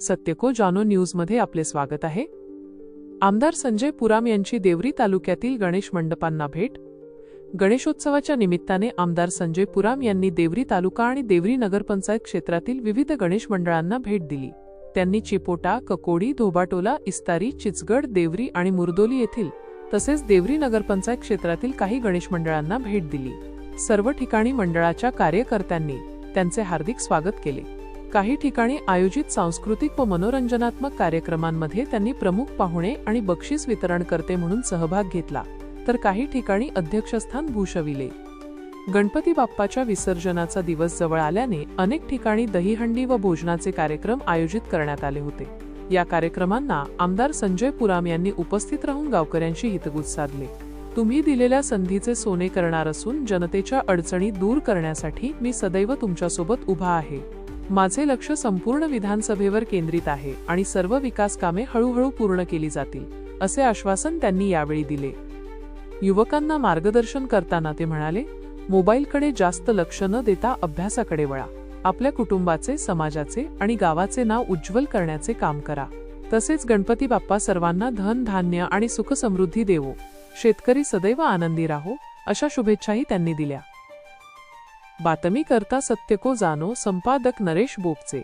सत्यको जानो न्यूजमध्ये आपले स्वागत आहे. आमदार संजय पुराम यांची देवरी तालुक्यातील गणेश मंडपांना भेट. गणेशोत्सवाच्या निमित्ताने आमदार संजय पुराम यांनी देवरी तालुका आणि देवरी नगरपंचायत क्षेत्रातील विविध गणेश मंडळांना भेट दिली. त्यांनी चिपोटा ककोडी धोबाटोला इस्तारी चिचगड देवरी आणि मुरदोली येथील तसेच देवरी नगरपंचायत क्षेत्रातील काही गणेश मंडळांना भेट दिली. सर्व ठिकाणी मंडळाच्या कार्यकर्त्यांनी त्यांचे हार्दिक स्वागत केले. काही ठिकाणी आयोजित सांस्कृतिक व मनोरंजनात्मक कार्यक्रमांमध्ये त्यांनी प्रमुख पाहुणे आणि बक्षीस वितरणकर्ते म्हणून सहभाग घेतला तर काही ठिकाणी अध्यक्षस्थान भूषविले. गणपती बाप्पाच्या विसर्जनाचा दिवस जवळ आल्याने अनेक ठिकाणी दहीहंडी व भोजनाचे कार्यक्रम आयोजित करण्यात आले होते. या कार्यक्रमांना आमदार संजय पुराम यांनी उपस्थित राहून गावकऱ्यांशी हितगुज साधले. तुम्ही दिलेल्या संधीचे सोने करणार असून जनतेच्या अडचणी दूर करण्यासाठी मी सदैव तुमच्यासोबत उभा आहे. माझे लक्ष संपूर्ण विधानसभेवर केंद्रित आहे आणि सर्व विकास कामे हळूहळू पूर्ण केली जातील असे आश्वासन त्यांनी यावेळी दिले. युवकांना मार्गदर्शन करताना ते म्हणाले मोबाईलकडे जास्त लक्ष न देता अभ्यासाकडे वळा. आपल्या कुटुंबाचे समाजाचे आणि गावाचे नाव उज्ज्वल करण्याचे काम करा. तसेच गणपती बाप्पा सर्वांना धन धान्य आणि सुखसमृद्धी देवो. शेतकरी सदैव आनंदी राहो अशा शुभेच्छाही त्यांनी दिल्या. बातमी करता सत्यको जानो संपादक नरेश बोपचे